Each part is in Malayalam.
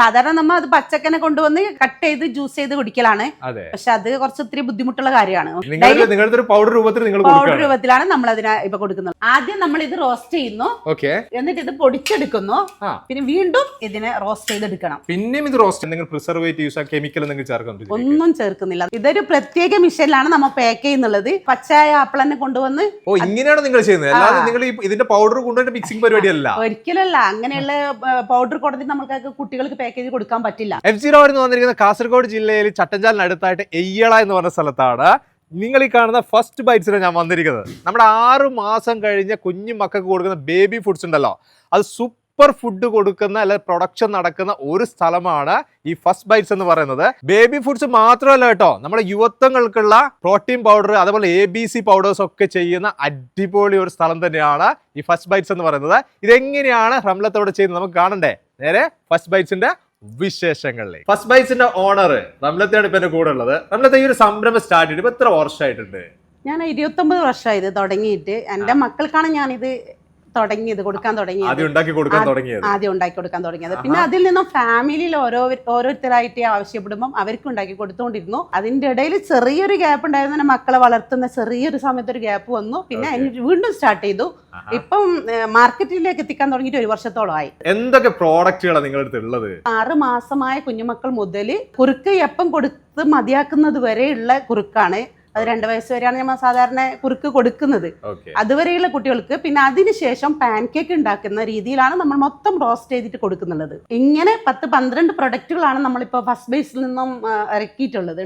സാധാരണ നമ്മൾ അത് പച്ചക്കനെ കൊണ്ടുവന്ന് കട്ട് ചെയ്ത് ജ്യൂസ് ചെയ്ത് കുടിക്കലാണ്. പക്ഷെ അത് കുറച്ച് ഒത്തിരി ബുദ്ധിമുട്ടുള്ള കാര്യമാണ്. പൗഡർ രൂപത്തിൽ പൗഡർ രൂപത്തിലാണ് നമ്മൾ അതിനെ ഇപ്പൊ കൊടുക്കുന്നത്. ആദ്യം നമ്മൾ ഇത് റോസ്റ്റ് ചെയ്യുന്നു. ഓക്കെ എന്നിട്ട് ഇത് പൊടിച്ചെടുക്കുന്നു. പിന്നെ വീണ്ടും ഇതിനെ റോസ്റ്റ് ചെയ്തെടുക്കണം. പിന്നെയും ഇത് റോസ്റ്റ് നിങ്ങൾ പ്രിസർവേറ്റീവ്സ് കെമിക്കൽ നിങ്ങൾ ചേർക്കുന്നുണ്ട് ഒന്നും ചേർക്കുന്നില്ല. ഇതൊരു പ്രത്യേക മിഷനിലാണ് നമ്മൾ പാക്ക് ചെയ്യുന്നുള്ളത്. പച്ചയായ ആപ്പിളെന്നെ കൊണ്ടുവന്ന് ഓ ഇങ്ങനെയാണ് നിങ്ങൾ ചെയ്യുന്നത്. അല്ലാതെ നിങ്ങൾ ഇതിന്റെ പൗഡർ കൊണ്ടുവന്നിട്ട് മിക്സിംഗ് പരിപാടിയല്ല. ഒരിക്കലല്ല. അങ്ങനെയുള്ള പൗഡർ കൊടുത്തിട്ട് നമുക്ക് കുട്ടികൾക്ക് പാക്കേജ് കൊടുക്കാൻ പറ്റില്ല. എഫ് സീറോ എന്ന് വന്നിരിക്കുന്ന കാസർഗോഡ് ജില്ലയിൽ ചട്ടഞ്ചാലിനടുത്തായിട്ട് എയ്യള എന്ന് പറഞ്ഞ സ്ഥലത്താണ്. നിങ്ങൾ ഈ കാണുന്ന ഫസ്റ്റ് ബൈറ്റ്സിന് ഞാൻ വന്നിരിക്കുന്നത്. നമ്മുടെ ആറ് മാസം കഴിഞ്ഞ കുഞ്ഞു മക്കൾക്ക് കൊടുക്കുന്ന ബേബി ഫുഡ്സ് ഉണ്ടല്ലോ. അത് സൂപ്പർ ഫുഡ് കൊടുക്കുന്ന അല്ലെങ്കിൽ പ്രൊഡക്ഷൻ നടക്കുന്ന ഒരു സ്ഥലമാണ് ഈ ഫസ്റ്റ് ബൈറ്റ്സ് എന്ന് പറയുന്നത്. ബേബി ഫുഡ്സ് മാത്രമല്ല കേട്ടോ നമ്മുടെ യുവത്വങ്ങൾക്കുള്ള പ്രോട്ടീൻ പൗഡർ അതുപോലെ എ ബി സി പൗഡേഴ്സ് ഒക്കെ ചെയ്യുന്ന അടിപൊളി ഒരു സ്ഥലം തന്നെയാണ് ഈ ഫസ്റ്റ് ബൈറ്റ്സ് എന്ന് പറയുന്നത്. ഇതെങ്ങനെയാണ് റംലത്തോടെ ചെയ്യുന്നത് നമുക്ക് കാണണ്ടേ? നേരെ ഫസ്റ്റ് ബൈറ്റ്സിന്റെ വിശേഷങ്ങളിലേക്ക്. ഫസ്റ്റ് ബൈറ്റ്സിന്റെ ഓണർ റംലത്തെയാണ് ഇപ്പൊ എന്റെ കൂടെ ഉള്ളത്. റംലത്തെ ഈ ഒരു സംരംഭം സ്റ്റാർട്ട് ചെയ്തിട്ട് ഇപ്പൊ എത്ര വർഷമായിട്ടുണ്ട്? ഞാൻ ഇരുപത്തൊമ്പത് വർഷമായി ഇത് തുടങ്ങിയിട്ട്. എന്റെ മക്കൾക്കാണ് ഞാനിത് തുടങ്ങിയത് കൊടുക്കാൻ തുടങ്ങിയത്. ആദ്യം ഉണ്ടാക്കി കൊടുക്കാൻ തുടങ്ങിയത്. ആദ്യം ഉണ്ടാക്കി കൊടുക്കാൻ തുടങ്ങിയത്. പിന്നെ അതിൽ നിന്നും ഫാമിലിയിൽ ഓരോ ഓരോരുത്തരായിട്ട് ആവശ്യപ്പെടുമ്പോൾ അവർക്ക് ഉണ്ടാക്കി കൊടുത്തുകൊണ്ടിരുന്നു അതിന്റെ ഇടയിൽ ചെറിയൊരു ഗ്യാപ്പ് ഉണ്ടായിരുന്നു. മക്കളെ വളർത്തുന്ന ചെറിയൊരു സമയത്ത് ഒരു ഗ്യാപ്പ് വന്നു. പിന്നെ വീണ്ടും സ്റ്റാർട്ട് ചെയ്തു. ഇപ്പം മാർക്കറ്റിലേക്ക് എത്തിക്കാൻ തുടങ്ങിയിട്ട് ഒരു വർഷത്തോളമായി. എന്തൊക്കെ പ്രോഡക്റ്റുകളാണ് നിങ്ങളുടെ ഉള്ളത്? ആറ് മാസമായ കുഞ്ഞുമക്കൾ മുതൽ കുറുക്ക് എപ്പം കൊടുത്ത് മതിയാക്കുന്നത് വരെയുള്ള കുറുക്കാണ്. അത് രണ്ട് വയസ്സ് വരെയാണ് നമ്മൾ സാധാരണ കുറുക്ക് കൊടുക്കുന്നത്. അതുവരെയുള്ള കുട്ടികൾക്ക് പിന്നെ അതിനുശേഷം പാൻ കേക്ക് ഉണ്ടാക്കുന്ന രീതിയിലാണ് നമ്മൾ മൊത്തം റോസ്റ്റ് ചെയ്തിട്ട് കൊടുക്കുന്നുള്ളത്. ഇങ്ങനെ പത്ത് പന്ത്രണ്ട് പ്രൊഡക്റ്റുകളാണ് നമ്മളിപ്പോൾ ഫസ്റ്റ് ബേസിൽ നിന്നും ഇറക്കിയിട്ടുള്ളത്.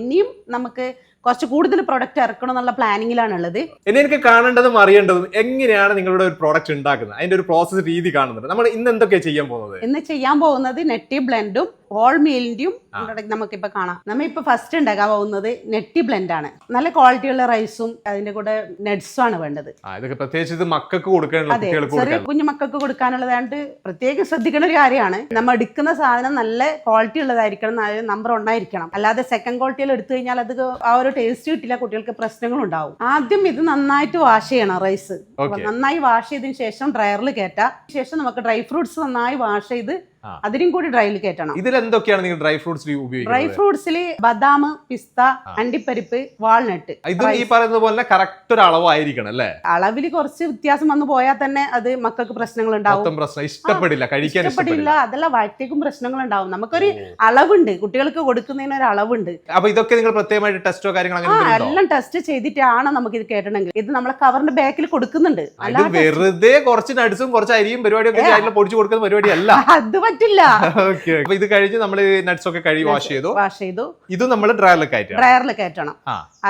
ഇനിയും നമുക്ക് കുറച്ച് കൂടുതൽ പ്രൊഡക്റ്റ് ഇറക്കണം എന്നുള്ള പ്ലാനിങ്ങിലാണ് ഉള്ളത്. ഇനി എനിക്ക് കാണേണ്ടതും അറിയേണ്ടതും എങ്ങനെയാണ് നിങ്ങളുടെ ഒരു പ്രോഡക്റ്റ് ഉണ്ടാക്കുന്നത്? അതിന്റെ ഒരു പ്രോസസ് രീതി കാണുന്നുണ്ട്. നമ്മൾ ഇന്ന് എന്തൊക്കെയാണ് ചെയ്യാൻ പോകുന്നത്? ഇന്ന് ചെയ്യാൻ പോകുന്നത് നെറ്റി ബ്ലെൻഡും ഹോൾ മീലിന്റെയും നമുക്ക് നമുക്കിപ്പോ കാണാം. നമ്മ ഇപ്പൊ ഫസ്റ്റ് ഉണ്ടാക്കാൻ പോകുന്നത് നെറ്റി ബ്ലെൻഡ് ആണ് നല്ല ക്വാളിറ്റിയുള്ള റൈസും അതിന്റെ കൂടെ നട്സും ആണ് വേണ്ടത്. പ്രത്യേകിച്ച് ഇത് മക്കൾക്ക് കൊടുക്കാനുള്ള ചെറിയ കുഞ്ഞു മക്കൾക്ക് കൊടുക്കാനുള്ളതായിട്ട് പ്രത്യേകം ശ്രദ്ധിക്കേണ്ട ഒരു കാര്യമാണ്. നമ്മൾ എടുക്കുന്ന സാധനം നല്ല ക്വാളിറ്റി ഉള്ളതായിരിക്കണം നമ്പർ ഉണ്ടായിരിക്കണം അല്ലാതെ സെക്കൻഡ് ക്വാളിറ്റിയിൽ എടുത്തു കഴിഞ്ഞാൽ അത് ആ ഒരു ടേസ്റ്റ് കിട്ടില്ല കുട്ടികൾക്ക് പ്രശ്നങ്ങൾ ഉണ്ടാവും ആദ്യം ഇത് നന്നായിട്ട് വാഷ് ചെയ്യണം റൈസ്. നന്നായി വാഷ് ചെയ്തതിന് ശേഷം ഡ്രയറിൽ കയറ്റാം ശേഷം നമുക്ക് ഡ്രൈ ഫ്രൂട്ട്സ് നന്നായി വാഷ് ചെയ്ത്. അതിനും കൂടി ഡ്രൈയിൽ കയറ്റണം. ഇതിൽ എന്തൊക്കെയാണ് നിങ്ങൾ ഡ്രൈ ഫ്രൂട്ട്സ് ഉപയോഗിക്കുന്നത്? ഡ്രൈ ഫ്രൂട്ട്സിൽ ബദാം പിസ്ത അണ്ടിപ്പരിപ്പ് വാൾനട്ട് ഇത് ഈ പറയുന്ന പോലെ കറക്റ്റ് ഒരു അളവായിരിക്കണം അല്ലേ? അളവിൽ കുറച്ച് വ്യത്യാസം വന്നു പോയാൽ തന്നെ അത് മക്കൾക്ക് പ്രശ്നങ്ങൾ ഉണ്ടാവും പ്രശ്നം. ഇഷ്ടപ്പെടില്ല കഴിക്കാൻ ഇഷ്ടപ്പെടില്ല. അതല്ല വയറ്റേക്കും പ്രശ്നങ്ങൾ ഉണ്ടാവും നമുക്കൊരു അളവുണ്ട്. കുട്ടികൾക്ക് കൊടുക്കുന്നതിന് ഒരു അളവുണ്ട്. അപ്പൊ ഇതൊക്കെ നിങ്ങൾ പ്രത്യേകമായിട്ട് ടെസ്റ്റോ കാര്യങ്ങളോ എല്ലാം ടെസ്റ്റ് ചെയ്തിട്ടാണ് നമുക്ക് ഇത് കേട്ടണമെങ്കിൽ. ഇത് നമ്മളെ കവറിന്റെ ബാക്കിൽ കൊടുക്കുന്നുണ്ട്. വെറുതെ കുറച്ച് നടുസും കുറച്ച് അരിയും പരിപാടിയൊക്കെ പൊടിച്ചു കൊടുക്കുന്ന പരിപാടിയല്ല. അത് പറ്റില്ല. അപ്പൊ ഇത് കഴിഞ്ഞ് നമ്മൾ നട്സ് ഒക്കെ കഴുകി വാഷ് ചെയ്തു. വാഷ് ചെയ്തു. ഇത് നമ്മൾ ഡ്രയറിലേക്ക് കയറ്റാം ഡ്രയറിൽ കയറ്റണം.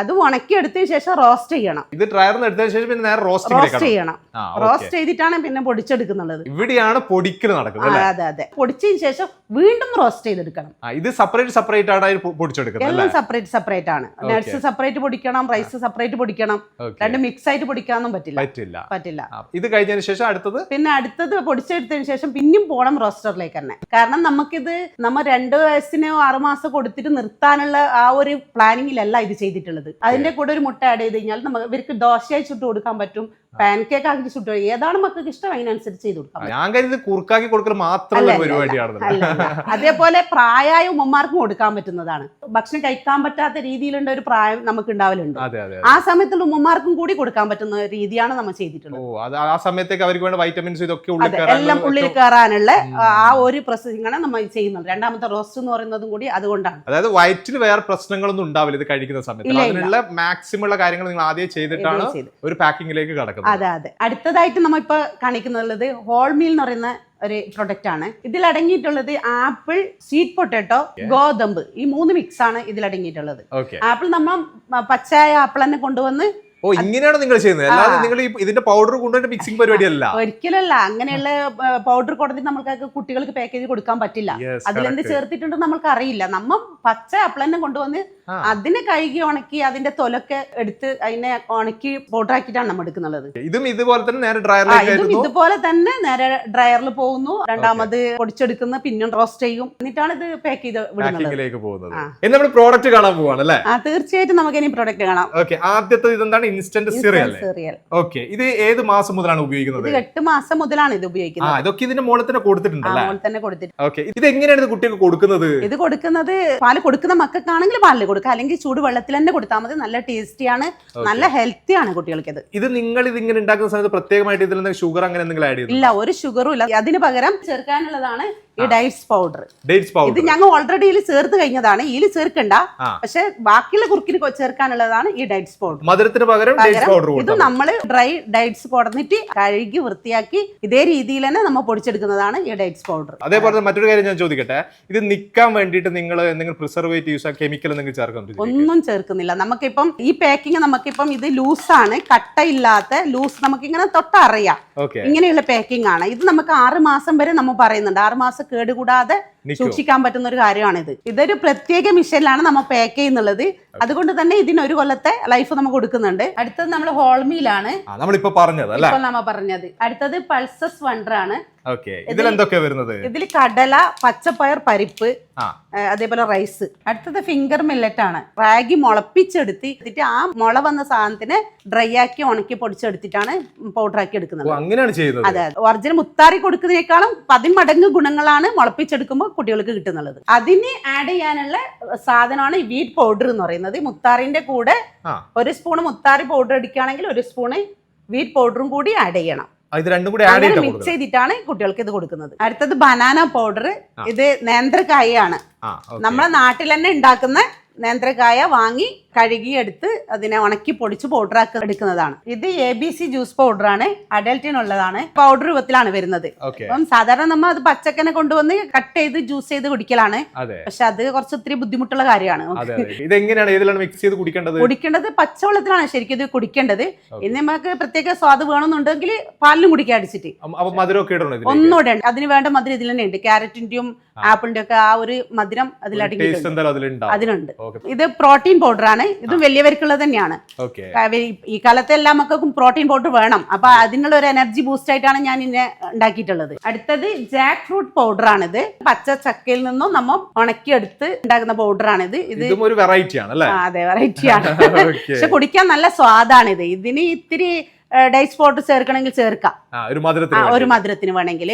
അത് ഉണക്കി എടുത്തതിന് ശേഷം റോസ്റ്റ് ചെയ്യണം. ഇത് ഡ്രയറിന് എടുത്തതിന് ശേഷം പിന്നെ നേരെ റോസ്റ്റ് റോസ്റ്റ് ചെയ്യണം. റോസ്റ്റ് ചെയ്തിട്ടാണ് പിന്നെ പൊടിച്ചെടുക്കുന്നുള്ളത്. ഇവിടെയാണ് പൊടിക്കൽ നടക്കുന്നത് അതെ അതെ. പൊടിച്ചതിന് ശേഷം വീണ്ടും റോസ്റ്റ് ചെയ്തെടുക്കണം. ഇത് സെപ്പറേറ്റ് സെപ്പറേറ്റ് ആണ് പൊടിച്ചെടുക്കുന്നത് എല്ലാം സെപ്പറേറ്റ് സെപ്പറേറ്റ് ആണ്. നട്സ് സെപ്പറേറ്റ് പൊടിക്കണം റൈസ് സെപ്പറേറ്റ് പൊടിക്കണം. രണ്ടും മിക്സ് ആയിട്ട് പൊടിക്കാനൊന്നും പറ്റില്ല. പറ്റില്ല. പറ്റില്ല. ഇത് കഴിഞ്ഞതിന് ശേഷം അടുത്തത്? പിന്നെ അടുത്തത് പൊടിച്ചെടുത്തതിന് ശേഷം പിന്നെയും പോണം റോസ്റ്ററിലേക്ക് തന്നെ കാരണം നമുക്കിത് നമ്മൾ രണ്ട് വയസ്സിനോ ആറുമാസം കൊടുത്തിട്ട് നിർത്താനുള്ള ആ ഒരു പ്ലാനിങ്ങിലല്ല ഇത് ചെയ്തിട്ടുള്ളത്. അതിന്റെ കൂടെ ഒരു മുട്ട ആഡ് ചെയ്ത് കഴിഞ്ഞാൽ നമുക്ക് ഇവർക്ക് ദോശയായി ചുട്ട് കൊടുക്കാൻ പറ്റും പാൻ കേക്ക് ആക്കി ചുട്ട്. ഏതാണ് മക്കൾക്ക് ഇഷ്ടം അതിനനുസരിച്ച് ചെയ്ത് കൊടുക്കാം ഞാൻ കരുതി കുറുക്കാക്കി കൊടുക്കൽ മാത്രമല്ല പരിപാടിയാണ്. അതേപോലെ പ്രായമായ ഉമ്മമാർക്കും കൊടുക്കാൻ പറ്റുന്നതാണ്. ഭക്ഷണം കഴിക്കാൻ പറ്റാത്ത രീതിയിലുള്ള ഒരു പ്രായം നമുക്ക് ഉണ്ടാവലുണ്ട് ആ സമയത്തുള്ള ഉമ്മമാർക്കും കൂടി കൊടുക്കാൻ പറ്റുന്ന രീതിയാണ് നമ്മൾ ചെയ്തിട്ടുള്ളത്. ആ സമയത്തേക്ക് അവർക്ക് വേണ്ട വൈറ്റമിൻസ് ഇതൊക്കെ എല്ലാം ഉള്ളിൽ കയറാനുള്ള ആ ഒരു പ്രോസസ്സിംഗ് ആണ് നമ്മൾ ചെയ്യുന്നത് രണ്ടാമത്തെ റോസ്റ്റ് എന്ന് പറയുന്നതും കൂടി അതുകൊണ്ടാണ്. അതായത് വയറ്റിൽ വേറെ പ്രശ്നങ്ങളൊന്നും ഉണ്ടാവില്ല ഇത് കഴിക്കുന്ന സമയത്ത്. അതിനുള്ള മാക്സിമം ഉള്ള കാര്യങ്ങൾ നിങ്ങൾ ആദ്യം ചെയ്തിട്ടാണ് ഒരു പാക്കിങ്ങിലേക്ക് കടക്കുന്നത്. അതെ അതെ. അടുത്തതായിട്ട് നമ്മൾ ഇപ്പൊ കാണിക്കുന്നുള്ളത് ഹോൾ മീൽ എന്ന് പറയുന്ന ഒരു പ്രൊഡക്റ്റ് ആണ്. ഇതിൽ അടങ്ങിയിട്ടുള്ളത് ആപ്പിൾ സ്വീറ്റ് പൊട്ടറ്റോ ഗോതമ്പ്. ഈ മൂന്ന് മിക്സ് ആണ് ഇതിൽ അടങ്ങിയിട്ടുള്ളത്. ആപ്പിൾ നമ്മൾ പച്ചായ പച്ചയായ ആപ്പിൾ തന്നെ കൊണ്ടുവന്ന് ഓ ഇങ്ങനെയാണ് നിങ്ങൾ ചെയ്യുന്നത്. അല്ലാതെ നിങ്ങൾ ഇതിന്റെ പൗഡർ കൊണ്ടുവന്നിട്ട് മിക്സിംഗ് പരിപാടിയല്ല. ഒരിക്കലല്ല. അങ്ങനെയുള്ള പൗഡർ കൊടുത്തിട്ട് നമ്മൾക്ക് കുട്ടികൾക്ക് പാക്കേജ് കൊടുക്കാൻ പറ്റില്ല. അതിലെന്ത്. ചേർത്തിട്ടുണ്ടെന്ന് നമ്മൾക്ക് അറിയില്ല നമ്മ പച്ച ആപ്പിൾ തന്നെ കൊണ്ടുവന്ന്. അതിനെ കഴുകി ഉണക്കി അതിന്റെ തൊലൊക്കെ എടുത്ത് അതിനെ ഉണക്കി ആക്കിയിട്ടാണ് നമ്മൾ എടുക്കുന്നത്. ഇതും ഇതുപോലെ തന്നെ നേരെ ഡ്രയറിലേക്ക് ഇതും ഇതുപോലെ തന്നെ നേരെ ഡ്രയറിൽ പോകുന്നു. രണ്ടാമത് പൊടിച്ചെടുക്കുന്ന. പിന്നെ റോസ്റ്റ് ചെയ്യും. എന്നിട്ടാണ് ഇത് പാക്ക് ചെയ്ത് പോകുന്നത്. ഇനി നമ്മൾ പ്രോഡക്റ്റ് കാണാൻ പോവാണ് അല്ലേ? ആ തീർച്ചയായിട്ടും നമുക്ക് ഇനി പ്രോഡക്റ്റ് കാണാം. ഓക്കെ ആദ്യത്തെ ഇതെന്താണ്? ഇൻസ്റ്റന്റ് സീറിയൽ ഓക്കെ ഇത് ഏത് മാസം മുതലാണ് ഉപയോഗിക്കുന്നത്? ഇത് എട്ട് മാസം മുതലാണ് ഇത് ഉപയോഗിക്കുന്നത്. ഇതൊക്കെ ഇതിന്റെ മുകളിൽ തന്നെ കൊടുത്തിട്ടുണ്ട് മോൾ തന്നെ കൊടുത്തിട്ടുണ്ട്. ഓക്കെ ഇത് എങ്ങനെയാണ് ഇത് കുട്ടികൾക്ക് കൊടുക്കുന്നത്? ഇത് കൊടുക്കുന്നത് പാൽ കൊടുക്കുന്ന മക്കൾക്കാണെങ്കിൽ പാലിൽ കൊടുക്കുക. അല്ലെങ്കിൽ ചൂട് വെള്ളത്തിൽ തന്നെ കൊടുത്താൽ മതി. നല്ല ടേസ്റ്റിയാണ് നല്ല ഹെൽത്തി ആണ് കുട്ടികൾക്ക് ഇത് നിങ്ങൾ ഇത് ഇങ്ങനെ ഉണ്ടാക്കുന്ന സമയത്ത് പ്രത്യേകമായിട്ട് ഇതിൽ ഷുഗർ അങ്ങനെ എന്തെങ്കിലും ആഡ് ഇല്ല ഒരു ഷുഗറും ഇല്ല. അതിന് പകരം ചേർക്കാനുള്ളതാണ് ഈ ഡൈറ്റ്സ് പൗഡർ. Dates powder. ഇത് ഞങ്ങൾ ഓൾറെഡി ഇതിൽ ചേർത്ത് കഴിഞ്ഞതാണ്. ഇതിൽ ചേർക്കണ്ട. പക്ഷെ ബാക്കിയുള്ള കുറുക്കിന് ചേർക്കാനുള്ളതാണ് ഈ ഡൈറ്റ്സ് പൗഡർ. മധുരത്തിന് പകരം ഡേറ്റ്സ് പൗഡർ ഇത് നമ്മൾ ഡ്രൈ ഡൈറ്റ്സ് കൊടുന്നിട്ട് കഴുകി വൃത്തിയാക്കി ഇതേ രീതിയിൽ തന്നെ നമ്മൾ പൊടിച്ചെടുക്കുന്നതാണ് ഈ ഡൈറ്റ്സ് പൗഡർ. അതേപോലെ മറ്റൊരു കാര്യം ഞാൻ ചോദിക്കട്ടെ? ഇത് നിൽക്കാൻ വേണ്ടിയിട്ട് നിങ്ങൾ എന്തെങ്കിലും പ്രിസർവേറ്റീവ്സ് കെമിക്കൽ എന്തെങ്കിലും ചേർക്കുന്നുണ്ട് ഒന്നും ചേർക്കുന്നില്ല. നമുക്കിപ്പം ഈ പാക്കിംഗ് നമുക്കിപ്പം ഇത് ലൂസാണ് കട്ടയില്ലാത്ത ലൂസ് നമുക്കിങ്ങനെ തൊട്ടറിയാം. ഇങ്ങനെയുള്ള പാക്കിംഗ് ആണ്. ഇത് നമുക്ക് ആറ് മാസം വരെ നമ്മൾ പറയുന്നുണ്ട്. ആറ് മാസം കേടുകൂടാതെ സൂക്ഷിക്കാൻ പറ്റുന്ന ഒരു കാര്യമാണിത്. ഇതൊരു പ്രത്യേക മിഷനിലാണ് നമ്മൾ പാക്ക് ചെയ്യുന്നുള്ളത്. അതുകൊണ്ട് തന്നെ ഇതിന് ഒരു കൊല്ലത്തെ ലൈഫ് നമുക്ക് കൊടുക്കുന്നുണ്ട്. അടുത്തത് നമ്മൾ ഹോൾമിയിലാണ് നമ്മളിപ്പോ പറഞ്ഞത് അല്ലേ? ഇപ്പൊ നമ്മ പറഞ്ഞത്. അടുത്തത് പൾസസ് വണ്ടർ ആണ്. എന്തൊക്കെ വരുന്നത്? ഇതിൽ കടല പച്ചപ്പയർ പരിപ്പ് അതേപോലെ റൈസ് അടുത്തത് ഫിംഗർ മില്ലറ്റ് ആണ്. റാഗി മുളപ്പിച്ചെടുത്ത് എന്നിട്ട് ആ മുള വന്ന സാധനത്തിന് ഡ്രൈ ആക്കി ഉണക്കി പൊടിച്ചെടുത്തിട്ടാണ് പൗഡർ ആക്കി എടുക്കുന്നത്. അങ്ങനെയാണ് ചെയ്യുന്നത്. അതെ ഒറിജിനൽ മുത്താറി കൊടുക്കുന്നതിനേക്കാളും പതിന്മടങ്ങ് ഗുണങ്ങളാണ് മുളപ്പിച്ചെടുക്കുമ്പോൾ കുട്ടികൾക്ക് കിട്ടുന്നുള്ളത്. അതിന് ആഡ് ചെയ്യാനുള്ള സാധനമാണ് വീറ്റ് പൗഡർ എന്ന് പറയുന്നത്. മുത്താറിന്റെ കൂടെ ഒരു സ്പൂൺ മുത്താറി പൗഡർ അടിക്കുകയാണെങ്കിൽ ഒരു സ്പൂണ് വീറ്റ് പൗഡറും കൂടി ആഡ് ചെയ്യണം. ഇത് രണ്ടും കൂടി ആഡ് മിക്സ് ചെയ്തിട്ടാണ് കുട്ടികൾക്ക് ഇത് കൊടുക്കുന്നത്. അടുത്തത് ബനാന പൗഡർ ഇത് നേന്ത്രക്കായാണ്. നമ്മളെ നാട്ടിൽ തന്നെ ഉണ്ടാക്കുന്ന നേന്ത്രക്കായ വാങ്ങി കഴുകിയെടുത്ത് അതിനെ ഉണക്കി പൊടിച്ച് പൗഡർ ആക്കി എടുക്കുന്നതാണ്. ഇത് എ ബി സി ജ്യൂസ് പൗഡറാണ് അഡൽറ്റിനുള്ളതാണ് പൗഡർ രൂപത്തിലാണ് വരുന്നത്. അപ്പം സാധാരണ നമ്മൾ അത് പച്ചക്കനെ കൊണ്ടുവന്ന് കട്ട് ചെയ്ത് ജ്യൂസ് ചെയ്ത് കുടിക്കലാണ്. പക്ഷെ അത് കുറച്ച് ഒത്തിരി ബുദ്ധിമുട്ടുള്ള കാര്യമാണ്. ഇതെങ്ങനെയാണ്? ഏതിലാണ് മിക്സ് ചെയ്ത് കുടിക്കേണ്ടത്? കുടിക്കേണ്ടത് പച്ചവെള്ളത്തിലാണ് ശരിക്കും ഇത് കുടിക്കേണ്ടത്. ഇനി നമുക്ക് പ്രത്യേക സ്വാദ് വേണമെന്നുണ്ടെങ്കിൽ പാലിലും കുടിക്കാൻ അടിച്ചിട്ട്. ഒന്നുകൂടെ അതിന് വേണ്ട മധുരം ഇതിൽ തന്നെ ഉണ്ട്. ക്യാരറ്റിന്റെയും ആപ്പിളിന്റെ ഒക്കെ ആ ഒരു മധുരം അതിലടങ്ങി ഓക്കെ ഇത് പ്രോട്ടീൻ പൗഡർ ആണ് ഇത് വലിയവർക്കുള്ളത് തന്നെയാണ്. ഈ- കാലത്തെ എല്ലാ മക്കൾക്കും പ്രോട്ടീൻ പൗഡർ വേണം. അപ്പൊ അതിനുള്ള ഒരു എനർജി ബൂസ്റ്റ് ആയിട്ടാണ് ഞാൻ ഇന്നെ ഉണ്ടാക്കിയിട്ടുള്ളത്. അടുത്തത് ജാക്ക് ഫ്രൂട്ട് പൗഡർ ആണിത്. പച്ച ചക്കയിൽ നിന്നും നമ്മൾ ഉണക്കിയെടുത്ത് ഉണ്ടാക്കുന്ന പൗഡർ ആണിത്. ഇത് ഇതും ഒരു വെറൈറ്റി ആണ് അതെ വെറൈറ്റി ആണ്. പക്ഷെ കുടിക്കാൻ നല്ല സ്വാദാണിത്. ഇതിന് ഇത്തിരി ഡൈസ് പൗഡർ ചേർക്കണമെങ്കിൽ ചേർക്കാം. ഒരു മധുരത്തിന് വേണമെങ്കിൽ.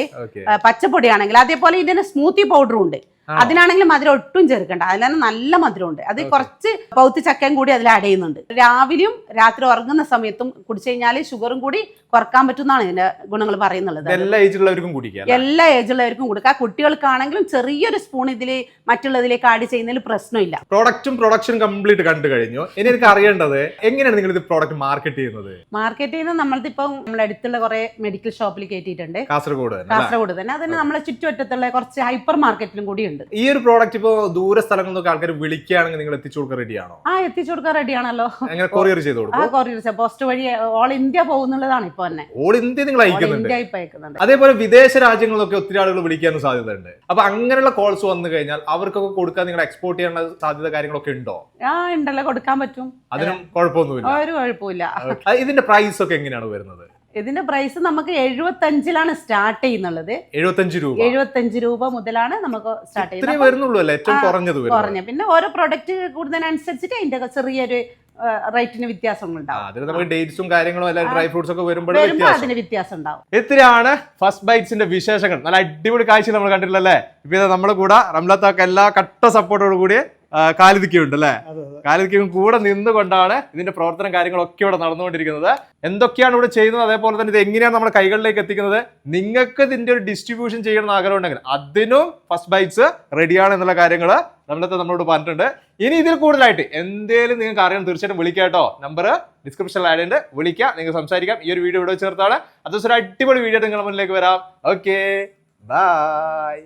പച്ചപ്പൊടിയാണെങ്കിൽ. അതേപോലെ ഇതിന് സ്മൂത്തി പൗഡറും ഉണ്ട്. ആ. അതിനാണെങ്കിൽ മധുരം ഒട്ടും ചേർക്കണ്ട. അതിലാണ് നല്ല മധുരമുണ്ട്. അത് കുറച്ച് പൗത്ത് ചക്കയും കൂടി അതിൽ ആഡ് ചെയ്യുന്നുണ്ട്. രാവിലെയും രാത്രി ഉറങ്ങുന്ന സമയത്തും കുടിച്ചു കഴിഞ്ഞാൽ ഷുഗറും കൂടി കുറയ്ക്കാൻ പറ്റുന്നതാണ് ഇതിന്റെ ഗുണങ്ങൾ പറയുന്നുള്ളത്. എല്ലാ ഏജുള്ളവർക്കും കുടിക്കാം? എല്ലാ ഏജുള്ളവർക്കും കൊടുക്കാം. കുട്ടികൾക്കാണെങ്കിലും ചെറിയൊരു സ്പൂൺ ഇതിൽ മറ്റുള്ളതിലേക്ക് ആഡ് ചെയ്യുന്നതിൽ പ്രശ്നമില്ല. പ്രോഡക്റ്റും പ്രൊഡക്ഷൻ കംപ്ലീറ്റ് കണ്ടു കഴിഞ്ഞു. ഇനി എനിക്ക് അറിയേണ്ടത് എങ്ങനെയാണ് നിങ്ങൾ ഇത് പ്രോഡക്റ്റ് മാർക്കറ്റ് ചെയ്യുന്നത്? മാർക്കറ്റ് ചെയ്യുന്നത് നമ്മളത് ഇപ്പം നമ്മുടെ അടുത്തുള്ള കുറെ മെഡിക്കൽ ഷോപ്പിൽ കയറ്റിയിട്ടുണ്ട് കാസർഗോഡ് കാസർഗോഡ് തന്നെ. അതിന് നമ്മളെ ചുറ്റുവട്ടത്തുള്ള കുറച്ച് ഹൈപ്പർ മാർക്കറ്റിലും കൂടി ഉണ്ട് ഈ ഒരു പ്രോഡക്റ്റ് ഇപ്പോ ദൂര സ്ഥലങ്ങളിൽ നിന്നൊക്കെ ആൾക്കാർ വിളിക്കുകയാണെങ്കിൽ നിങ്ങൾ എത്തിച്ചു കൊടുക്കാൻ റെഡിയാണോ ആ എത്തിച്ചു കൊടുക്കാൻ റെഡിയാണല്ലോ എങ്ങനെ കൊറിയർ ചെയ്ത് ആ കൊടുക്കും കൊറിയർ പോസ്റ്റ് വഴി ഓൾ ഇന്ത്യ പോകുന്നുള്ളതാണ് ഇപ്പൊ തന്നെ. ഓൾ ഇന്ത്യ നിങ്ങൾ അയക്കുന്നുണ്ട്. ഇന്ത്യ ഇപ്പൊ അയക്കുന്നുണ്ട്. അതേപോലെ വിദേശ രാജ്യങ്ങളിലൊക്കെ ഒത്തിരി ആളുകൾ വിളിക്കാനും സാധ്യതയുണ്ട്. അപ്പൊ അങ്ങനെയുള്ള കോൾസ് വന്നു കഴിഞ്ഞാൽ അവർക്കൊക്കെ കൊടുക്കാൻ നിങ്ങൾ എക്സ്പോർട്ട് ചെയ്യാനുള്ള സാധ്യത കാര്യങ്ങളൊക്കെ ഉണ്ടോ? ആ ഉണ്ടല്ലോ കൊടുക്കാൻ പറ്റും. അതിനും കുഴപ്പമൊന്നുമില്ല. ഒരു കുഴപ്പമില്ല ഇതിന്റെ പ്രൈസ് ഒക്കെ എങ്ങനെയാണ് വരുന്നത്? ഇതിന്റെ പ്രൈസ് നമുക്ക് എഴുപത്തഞ്ചിലാണ് സ്റ്റാർട്ട് ചെയ്യുന്നുള്ളത്. എഴുപത്തഞ്ച് രൂപ. എഴുപത്തഞ്ച് രൂപ മുതലാണ് നമുക്ക് സ്റ്റാർട്ട് ചെയ്യുന്നത്. ഏറ്റവും കുറഞ്ഞത് കുറഞ്ഞ. പിന്നെ ഓരോ പ്രൊഡക്റ്റ് കൂടുന്നതിനനുസരിച്ചിട്ട് അതിന്റെ ചെറിയൊരു റേറ്റിന് വ്യത്യാസം ഉണ്ടാവും. ഡേറ്റ്സും കാര്യങ്ങളും ഡ്രൈ ഫ്രൂട്ട്സ് ഒക്കെ വരുമ്പോൾ വരുമ്പോ വ്യത്യാസം. അതിന് വ്യത്യാസം ഉണ്ടാവും. ഇത്രയാണ് ഫസ്റ്റ് ബൈറ്റ്സിന്റെ വിശേഷങ്ങൾ? നല്ല അടിപൊളി കാഴ്ച നമ്മൾ കണ്ടിട്ടില്ലല്ലേ? ഇപ്പൊ നമ്മുടെ കൂടെ റംലത്താക്ക് എല്ലാ കട്ട സപ്പോർട്ടോട് കൂടി കാലിദിക്കുണ്ട് അല്ലേ കാലിദിക്കും കൂടെ നിന്നുകൊണ്ടാണ് ഇതിന്റെ പ്രവർത്തനം കാര്യങ്ങളൊക്കെ ഇവിടെ നടന്നുകൊണ്ടിരിക്കുന്നത്. എന്തൊക്കെയാണ് ഇവിടെ ചെയ്യുന്നത്? അതേപോലെ തന്നെ ഇത് എങ്ങനെയാണ് നമ്മുടെ കൈകളിലേക്ക് എത്തിക്കുന്നത്? നിങ്ങൾക്ക് ഇതിന്റെ ഒരു ഡിസ്ട്രിബ്യൂഷൻ ചെയ്യണം എന്ന് ആഗ്രഹം ഉണ്ടെങ്കിൽ അതിനും ഫസ്റ്റ് ബൈറ്റ്സ് റെഡിയാണ് എന്നുള്ള കാര്യങ്ങൾ നമ്മളത്തെ നമ്മളോട് പറഞ്ഞിട്ടുണ്ട്. ഇനി ഇതിൽ കൂടുതലായിട്ട് എന്തേലും നിങ്ങൾക്ക് അറിയണം തീർച്ചയായിട്ടും വിളിക്കാം കേട്ടോ. നമ്പർ ഡിസ്ക്രിപ്ഷനിൽ ആഡ് ഉണ്ട് വിളിക്കാം നിങ്ങൾക്ക് സംസാരിക്കാം. ഈ ഒരു വീഡിയോ ഇവിടെ ചേർത്താണ് അത് ഒരു അടിപൊളി വീഡിയോ നിങ്ങളുടെ മുന്നിലേക്ക് വരാം. Okay bye